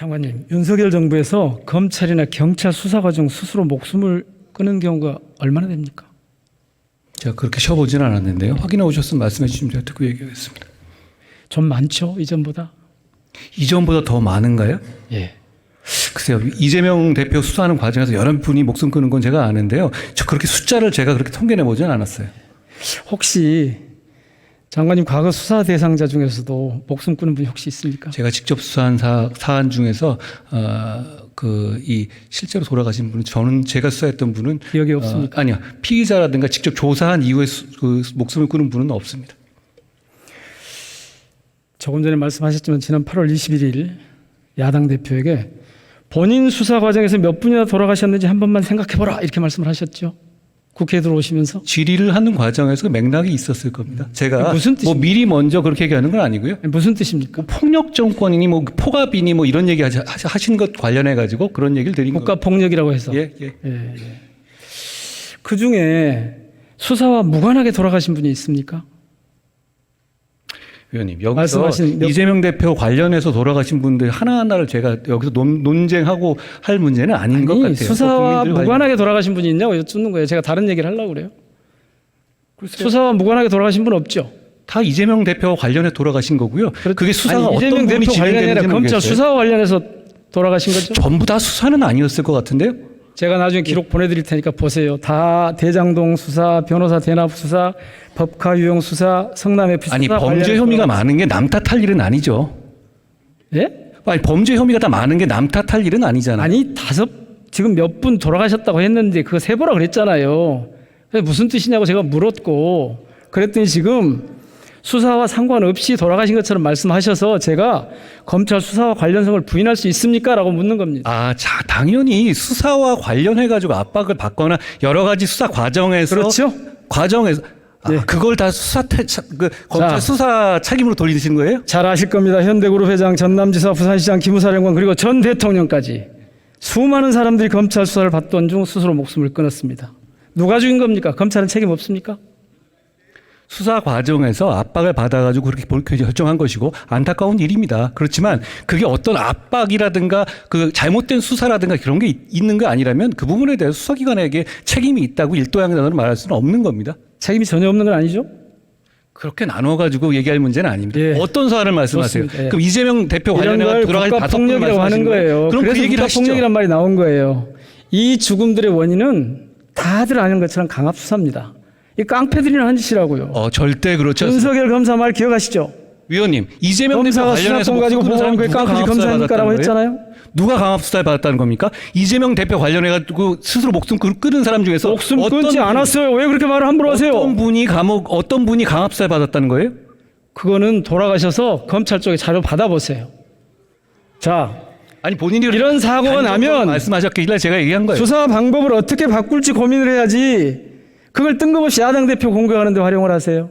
장관님, 윤석열 정부에서 검찰이나 경찰 수사 과정 스스로 목숨을 끊은 경우가 얼마나 됩니까? 제가 그렇게 쉬어보진 않았는데요. 확인해 오셨으면 말씀해 주시면 제가 듣고 얘기하겠습니다. 좀 많죠 이전보다. 이전보다 더 많은가요? 예. 글쎄요. 이재명 대표 수사하는 과정에서 여러 분이 목숨 끊은 건 제가 아는데요. 저 그렇게 숫자를 제가 그렇게 통계내 보진 않았어요. 혹시 장관님 과거 수사 대상자 중에서도 목숨 끊은 분이 혹시 있습니까? 제가 직접 수사한 사, 사안 중에서 어, 그이 실제로 돌아가신 분은 저는 제가 수사했던 분은 기억이 없습니까? 어, 아니요 피의자라든가 직접 조사한 이후에 수, 그 목숨을 끊은 분은 없습니다. 조금 전에 말씀하셨지만 지난 8월 21일 야당 대표에게 본인 수사 과정에서 몇 분이나 돌아가셨는지 한 번만 생각해보라 이렇게 말씀을 하셨죠. 국회에 들어오시면서 질의를 하는 과정에서 그 맥락이 있었을 겁니다. 제가 무슨 뭐 뜻입니까? 미리 먼저 그렇게 얘기하는 건 아니고요. 무슨 뜻입니까? 뭐 폭력 정권이니 뭐 포갑이니 뭐 이런 얘기 하시- 하신 것 관련해 가지고 그런 얘기를 드린 국가 폭력이라고 해서 거예요. 예, 예. 예, 예. 그 중에 수사와 무관하게 돌아가신 분이 있습니까? 위원님 여기서 말씀하신 몇- 이재명 대표 관련해서 돌아가신 분들 하나하나를 제가 여기서 논, 논쟁하고 할 문제는 아닌 것 아니, 같아요. 수사와 국민들 관련- 무관하게 돌아가신 분이 있냐고 여쭙는 거예요. 제가 다른 얘기를 하려고 그래요. 수사와 무관하게 돌아가신 분 없죠. 다 이재명 대표와 관련해 돌아가신 거고요. 그게 수사가 아니, 어떤 이재명 분이 대표 관련이 아니라 진행되는지 검찰 모르겠어요. 수사와 관련해서 돌아가신 거죠. 전부 다 수사는 아니었을 것 같은데요. 제가 나중에 기록 보내드릴 테니까 보세요. 다 대장동 수사, 변호사 대납 수사, 법카 유용 수사, 성남 FC 아니 수사 범죄 관련해서 혐의가 많은 게 남 탓할 일은 아니죠. 예? 아니 범죄 혐의가 다 많은 게 남 탓할 일은 아니잖아요. 아니 다섯 지금 몇 분 돌아가셨다고 했는데 그거 세보라 그랬잖아요. 무슨 뜻이냐고 제가 물었고 그랬더니 지금 수사와 상관없이 돌아가신 것처럼 말씀하셔서 제가 검찰 수사와 관련성을 부인할 수 있습니까?라고 묻는 겁니다. 아, 자, 당연히 수사와 관련해 가지고 압박을 받거나 여러 가지 수사 과정에서 그렇죠? 과정에서 아, 네. 그걸 다 수사 태, 차, 그 검찰 자. 수사 책임으로 돌리시는 거예요? 잘 아실 겁니다. 현대그룹 회장, 전남지사, 부산시장, 기무사령관 그리고 전 대통령까지 수많은 사람들이 검찰 수사를 받던 중 스스로 목숨을 끊었습니다. 누가 죽인 겁니까? 검찰은 책임 없습니까? 수사 과정에서 압박을 받아가지고 그렇게 볼- 결정한 것이고 안타까운 일입니다. 그렇지만 그게 어떤 압박이라든가 그 잘못된 수사라든가 그런 게 있- 있는 거 아니라면 그 부분에 대해서 수사기관에게 책임이 있다고 일도양단으로 말할 수는 없는 겁니다. 책임이 전혀 없는 건 아니죠? 그렇게 나눠가지고 얘기할 문제는 아닙니다. 예. 어떤 사안을 말씀하세요? 예. 그럼 이재명 대표 이런 관련해 걸 들어갈 국가 다섯 분 폭력이라고 하는 거예요. 그럼 그래서 그 얘기를 국가 하시죠. 폭력이란 말이 나온 거예요. 이 죽음들의 원인은 다들 아는 것처럼 강압 수사입니다. 이 깡패들이나 한 짓이라고요. 어 절대 그렇지 않습니다. 윤석열 검사 말 기억하시죠? 위원님 이재명 대표 검사가 관련해서 수사권 가지고 사람 누가 깡패 거예요? 했잖아요. 누가 강압 수사를 받았다는 겁니까? 이재명 대표 관련해 가지고 스스로 목숨 끊- 끊은 사람 중에서 목숨 끊지 분- 않았어요. 왜 그렇게 말을 함부로 하세요? 어떤 분이 감옥 어떤 분이 강압 수사를 받았다는 거예요? 그거는 돌아가셔서 검찰 쪽에 자료 받아보세요. 자, 아니 본인이 이런 사고가 나면 말씀하셨길래 제가 얘기한 거예요. 수사 방법을 어떻게 바꿀지 고민을 해야지. 그걸 뜬금없이 야당 대표 공격하는 데 활용을 하세요.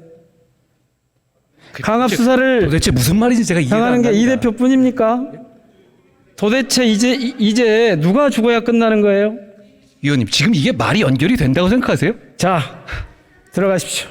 강압 수사를 도대체 무슨 말인지 제가 이해가 당하는 안게 이. 대표뿐입니까? 도대체 이제 이- 이제 누가 죽어야 끝나는 거예요? 위원님 지금 이게 말이 연결이 된다고 생각하세요? 자, 들어가십시오.